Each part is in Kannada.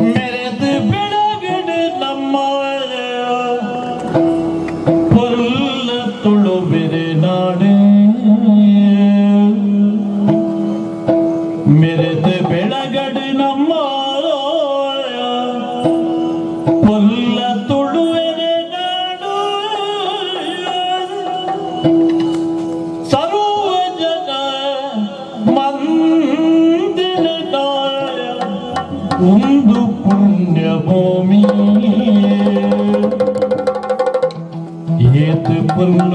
ਮੇਰੇ ਤੇ ਬਿਨਾ ਗਿਣ ਲੰਮਾ உந்து புண்ணிய பூமி ஏத்து பொருள்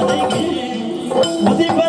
não Você vai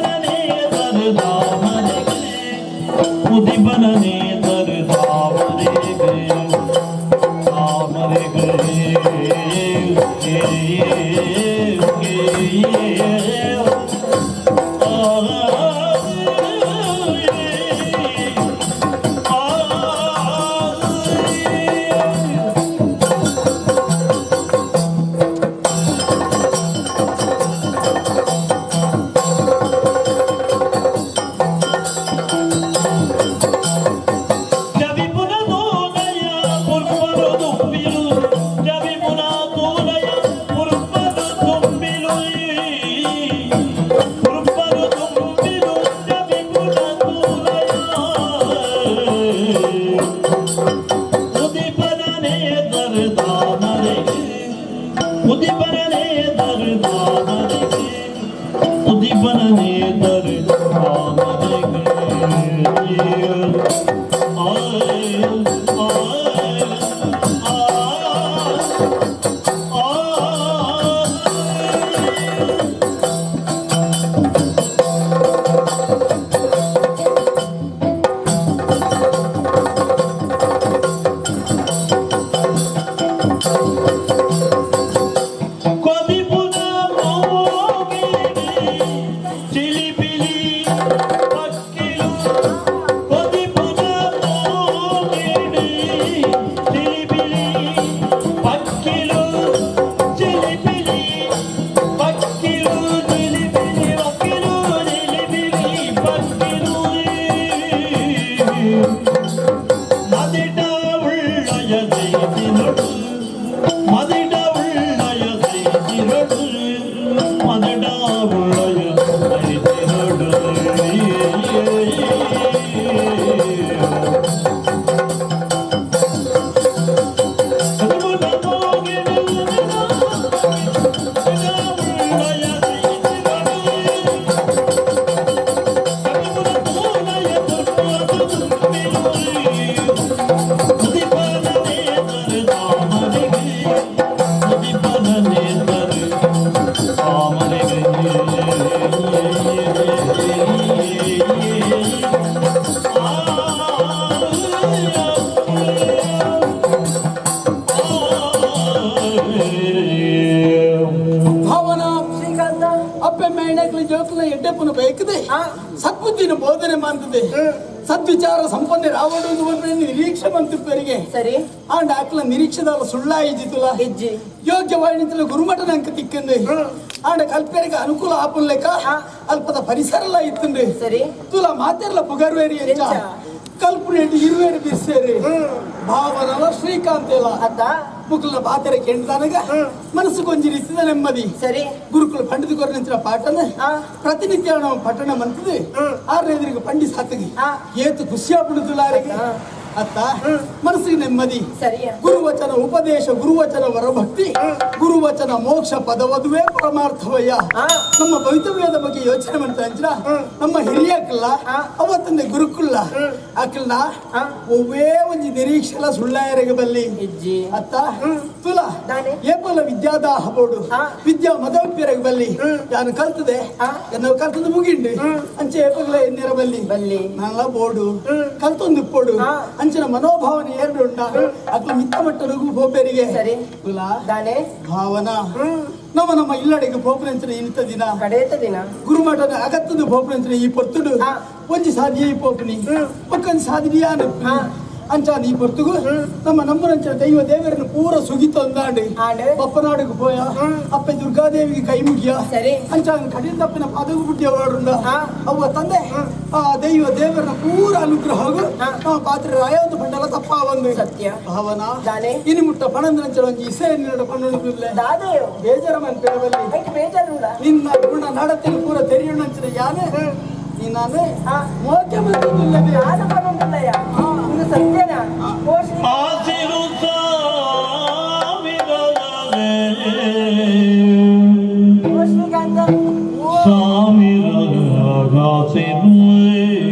कुधी परे दर उपर ने दर ಸದ್ವಿಚಾರ ಸಂಪನ್ನ ರಾವಣುವುದು ಒಂದು ನಿರೀಕ್ಷೆ ಮಂತಿಪ್ಪರಿಗೆ ಸರಿ. ಆಂಡ ಆಕಲ ನಿರೀಕ್ಷೆದಾಲ ಸುಳ್ಳಾಯಿಜಿತುಲ ಹೆಜ್ಜೆ. ಯೋಗ್ಯವಾಣಿತಲ ಗುರುಮಠನ ಅಂಕ ತಿಕ್ಕಂದೆ ಆಂಡ ಕಲ್ಪೆರಿಗೆ ಅನುಕೂಲ ಆಪುಲ್ಲೆಕ? ಆ. ಅಲ್ಪದ ಪರಿಸರಲ್ಲ ಇತ್ತಂದೆ. ಸರಿ. ತುಲ ಮಾತೆರ್ಲ ಪುಗರ್ವೇರಿ ಎಂಚ. ಕಲ್ಪನೆ ಇರುವೇರಿ ಬಿಸ್ಸೇರಿ ಭಾವನಲ ಶ್ರೀಕಾಂತ್ ಎಲ್ಲ ಬುಕ್ಲ ಪಾತ್ರೆ ಕೆಣ್ಸಾನಗ ಮನಸ್ಸು ಕೊಂಚ ನಿಶ್ಚಿತ ನೆಮ್ಮದಿ ಸರಿ ಗುರುಕುಲ ಪಂಡಿತ ಕೊರನಿಂಚಿನ ಪಾಠನ ಪ್ರತಿನಿತ್ಯ ನಾವು ಪಠಣ ಮಂತದೆ ಆರ್ನೆದಿರಿಗೆ ಪಂಡಿ ಸಾತಗಿ ಏತು ಖುಷಿಯ ಪಡುತ್ತಲಾರಿಗೆ ಅತ್ತ ಮನಸ್ಸಿಗೆ ನೆಮ್ಮದಿ. ಸರಿಯ ಗುರುವಚನ ಉಪದೇಶ ಗುರುವಚನ ವರಭಕ್ತಿ ಗುರುವಚನ ಮೋಕ್ಷ ಪದವದುವೇ ಪರಮಾರ್ಥವಯ್ಯ. ನಮ್ಮ ಭವಿತವ್ಯದ ಬಗ್ಗೆ ಯೋಚನೆ ಮಾಡ್ತಾ ಇದ್ರ ನಮ್ಮ ಹಿರಿಯ ಅಕ್ಕಲ್ಲ ಅವತ್ತಂದೆ ಗುರುಕುಲ್ಲ ಅಕ್ಕಲ್ಲ. ಒವ್ವೇ ಒಂಜಿ ನಿರೀಕ್ಷೆಲ ಸುಳ್ಳಾಯರಿಗೆ ಬಲ್ಲಿ. ಅತ್ತ ತುಲ. ಏಪಲ ವಿದ್ಯಾದಾಹ ಬೋಡು. ವಿದ್ಯಾ ಮದವ್ಯರಿಗೆ ಬಲ್ಲಿ. ನಾನು ಕಲ್ತದೆ. ಎನ್ನೋ ಕಲ್ತದ ಮುಗಿಂಡಿ. ಅಂಚೆ ಏಪಗಳ ಎನ್ನಿರ ಬಲ್ಲಿ. ಬಲ್ಲಿ. ಬೋಡು ಕಲ್ತೊಂದು ಇಪ್ಪೋಡು. ಅಂಚಿನ ಮನೋಭಾವನೆ ಏನು ಉಂಡ ಅದು ಮಿತ್ತ ಮಟ್ಟ ನುಗ್ಗು ಪೋಪೆರಿಗೆ ಸರಿ. ಕುಲ ದಾನೆ. ಭಾವನ. ನಮ್ಮ ನಮ್ಮ ಇಲ್ಲಡೆಗೆ ಪೋಪನಂಚಿನ ಇಂಥ ದಿನ. ಕಡೆಯತ ದಿನ. ಗುರುಮಠದ ಅಗತ್ಯದ ಪೋಪನಂಚಿನ ಈ ಪೊತ್ತುಡು. ಒಂದು ಒಂಜಿ ಸಾಧಿಯ ಈ ಪೋಪನಿ ಒಕ್ಕೊಂದು ಸಾಧಿನಿಯಾನ ಆ. ಅಂಚಾದ ಈ ಪೊರ್ತುಗು ನಮ್ಮ ನಂಬರಂಚ ದೈವ ದೇವರನ್ನು ಪೂರ ಸುಗಿತೊಂದಾಂಡು ಆಂಡು. ಬಪ್ಪನಾಡಿಗೆ ಪೋಯ ಅಪ್ಪೆ ದುರ್ಗಾದೇವಿಗೆ ಕೈ ಮುಗಿಯ. ಸರಿ. ಅಂಚಾದ ಕಡಿದ ತಪ್ಪಿನ ಪದವು ಬುಟ್ಟಿ ಅವರುಂಡ ಆ. ಅವ್ವ ತಂದೆ ಆ ದೈವ ದೇವರನ್ನ ಪೂರ ಅನುಗ್ರಹ ಪಾತ್ರೆ ರಾಯೋದು ಪಂಡಲ ತಪ್ಪ ಒಂದು ಸತ್ಯ. ಭಾವನ? ದಾನೆ. ಇನ್ನು ಮುಟ್ಟ ಪಣಂದ್ರ ಒಂಜಿ ಇಸೆ ನಿನ್ನಡ ಪಣ್ಣುಡಿಲ್ಲ ಬೇಜಾರ ಮನ್ ಪೇರಬಲ್ಲಿ ನಿನ್ನ ಗುಣ ನಡತಿನ ಪೂರ ತೆರೆಯೋಣಂಚಿನ ಯಾನೆ? ನೀ ನಾನು ಆ. ಮೋಕೆ ಬಂದಿಲ್ಲವೇ ಆದ ಬರುಂಟಲ್ಲಯ್ಯ Samira Gazi Mui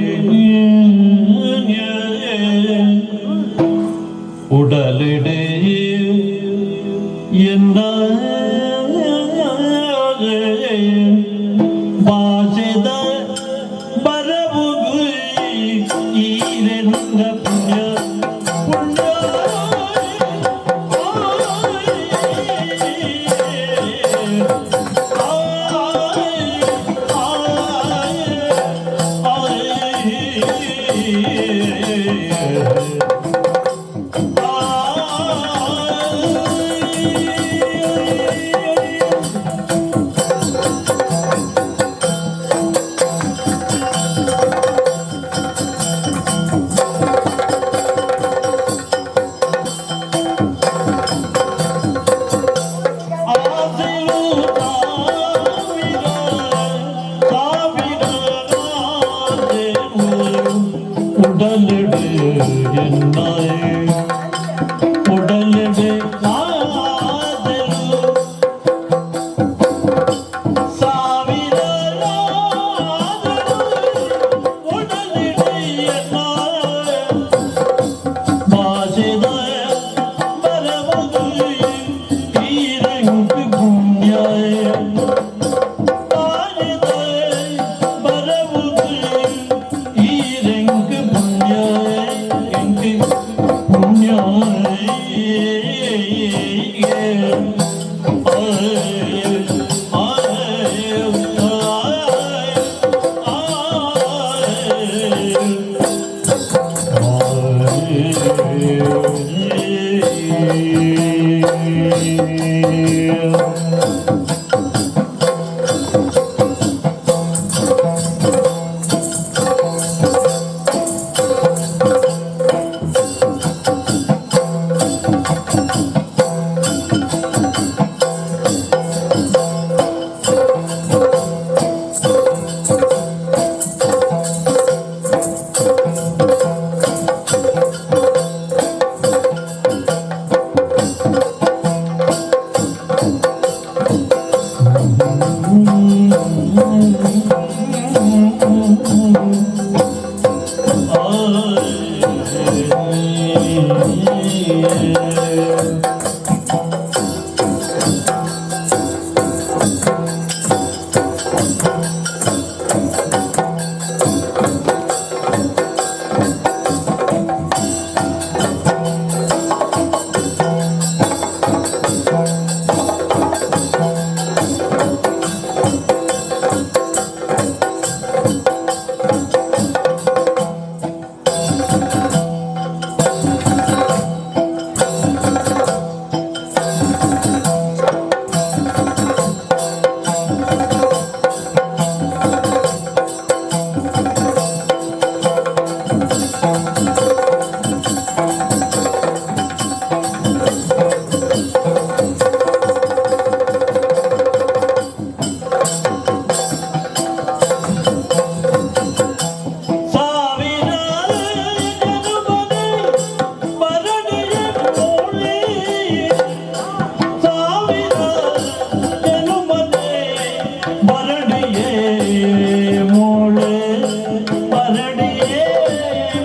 you.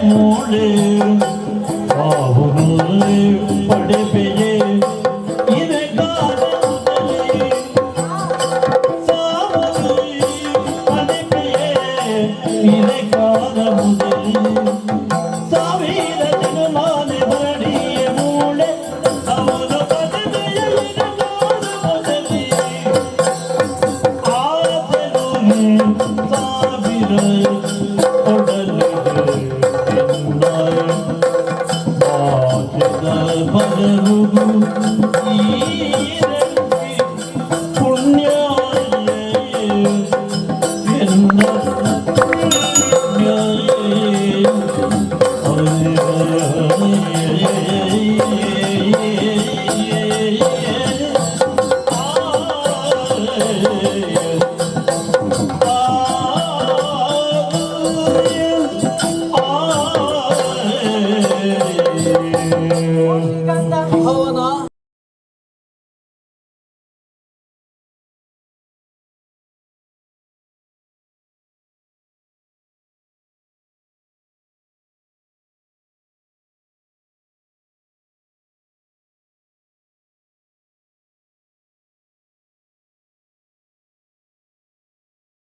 Mole ಬಾಹುನಲ್ಲಿ ಪಡೆಪೆಯೇ